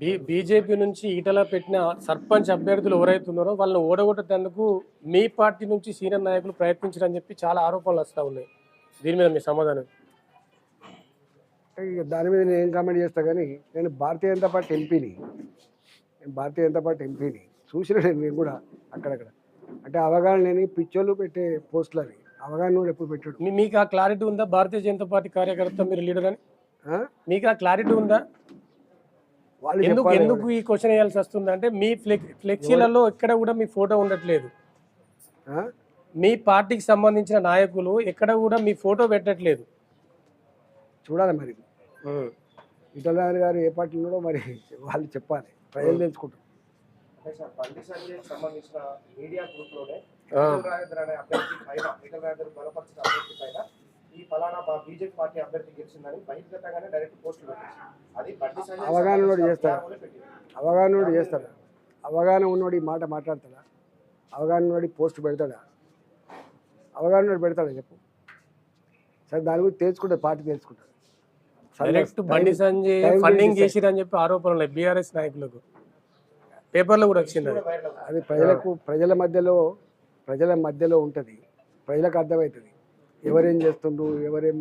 Be BJP నుంచి ఈటల పెట్టిన సర్పంచ్ అభ్యర్థులు ఎవరైతే ఉన్నారో వాళ్ళని ఓడగొట్టేందుకు మీ పార్టీ నుంచి సీనియర్ నాయకులు ప్రయత్నించారని చెప్పి చాలా ఆరోపణలు వస్తూ ఉన్నాయి. దీని మీద మీ సమాధానం? దాని మీద నేను ఏం కామెంట్ చేస్తా కానీ నేను భారతీయ జనతా పార్టీ ఎంపీని నేను భారతీయ జనతా పార్టీ ఎంపీని చూసిన నేను కూడా అక్కడక్కడ. అంటే అవగాహన లేని పిచ్చోళ్ళు పెట్టే పోస్టులు అవి. అవగాహన కూడా ఎప్పుడు పెట్టాడు. మీకు ఆ క్లారిటీ ఉందా? భారతీయ జనతా పార్టీ కార్యకర్త మీరు లీడర్ అని? మీకు ఆ క్లారిటీ ఉందా? ఎందుకు ఎందుకు ఈ క్వశ్చన్ వేయాల్సి వస్తుంది అంటే మీ ఫ్లెక్ ఫ్లెక్సీలలో ఎక్కడ కూడా మీ ఫోటో ఉండట్లేదు. ఆ? మీ పార్టీకి సంబంధించిన నాయకులు ఎక్కడ కూడా మీ ఫోటో పెట్టట్లేదు. చూడాలి మరి. ఇటల్ గారు ఏ పార్టీ ఉన్నాడో మరి వాళ్ళు చెప్పాలి. ప్రజలు తెలుసుకుంటారు. సంబంధించిన మీడియా అభ్యర్థి పైన బలపరిచిన అభ్యర్థి పైన ఈ ఫలానా బీజేపీ పార్టీ అభ్యర్థి గెలిచిందని బహిర్గతంగానే డైరెక్ట్ పోస్టులు పెట్టేసి అది అవగాహన చేస్తారా? అవగాహన చేస్తాడా? అవగాహన ఉన్నోడు ఈ మాట మాట్లాడతాడా? అవగాహన ఉన్నోడు ఈ పోస్ట్ పెడతాడా? అవగాహన పెడతాడా చెప్పు? సరే దాని గురించి తెలుసుకుంటుంది పార్టీ తెలుసుకుంటుంది డైరెక్ట్ బండి సంజయ్ ఫండింగ్ చేసిరని చెప్పి ఆరోపణలు బీఆర్ఎస్ నాయకులకు. పేపర్లో కూడా వచ్చింది. అది ప్రజలకు ప్రజల మధ్యలో ప్రజల మధ్యలో ఉంటుంది. ప్రజలకు అర్థమవుతుంది. ఎవరేం చేస్తుండ్రు ఎవరేం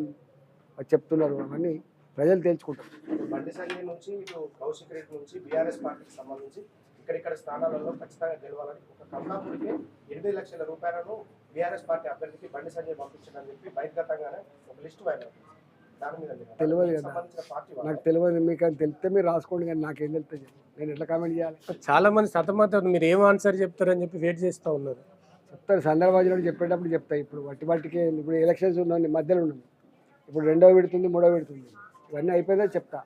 చెప్తున్నారు అవన్నీ ప్రజలు తెలుసుకుంటారు బండి సంజయ్ నుంచి ఇటు కౌశిక్ రెడ్డి నుంచి బీఆర్ఎస్ పార్టీకి సంబంధించి ఇక్కడిక్కడ స్థానాలలో ఖచ్చితంగా గెలవాలని ఒక కమలాపూర్కి ఎనిమిది లక్షల రూపాయలను బీఆర్ఎస్ పార్టీ అభ్యర్థికి బండి సంజయ్ చెప్పి బహిర్గతంగానే ఒక లిస్ట్ తెలియదు కదా. నాకు తెలియదు మీకు అని తెలిస్తే మీరు రాసుకోండి కానీ నాకేం తెలుస్తుంది. నేను ఎట్లా కామెంట్ చేయాలి చాలా మంది సతమతం మీరు ఏం ఆన్సర్ చెప్తారని చెప్పి వెయిట్ చేస్తూ ఉన్నారు చెప్తారు. సందర్భాజులు చెప్పేటప్పుడు చెప్తా ఇప్పుడు వట్టి వాటికి ఇప్పుడు ఎలక్షన్స్ ఉన్నాయి మధ్యలో ఉన్నాం ఇప్పుడు రెండో విడుతుంది మూడో విడుతుంది. ఇవన్నీ అయిపోయిందా చెప్తా.